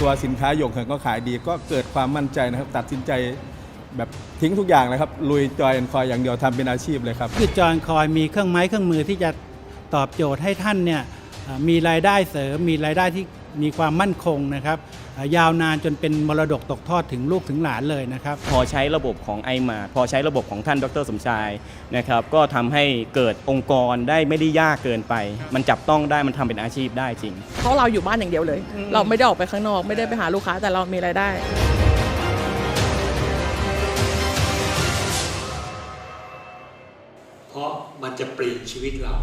ตัวสินค้าหยกเหินก็ขายดี ก็เกิดความมั่นใจนะครับ ตัดสินใจแบบทิ้งทุกอย่างเลยครับลุยจอยแอนคอยอย่างเดียวทำเป็นอาชีพเลยครับคือจอยคอยมีเครื่องไม้เครื่องมือที่จะตอบโจทย์ให้ท่านเนี่ยมีรายได้เสริมมีรายได้ที่ มีความมั่นคงนะครับเอ่ยาวนานจนเป็นมรดกตกทอดถึงลูกถึงหลานเลยนะครับ พอใช้ระบบของไอมาพอใช้ระบบของท่านดรสมชายนะครับ ก็ทำให้เกิดองค์กรได้ไม่ได้ยากเกินไป มันจับต้องได้มันทำเป็นอาชีพได้จริง เพราะเราอยู่บ้านอย่างเดียวเลย เราไม่ได้ออกไปข้างนอกไม่ได้ไปหาลูกค้าแต่เรามีรายได้เพราะมันจะเปลี่ยนชีวิตเรา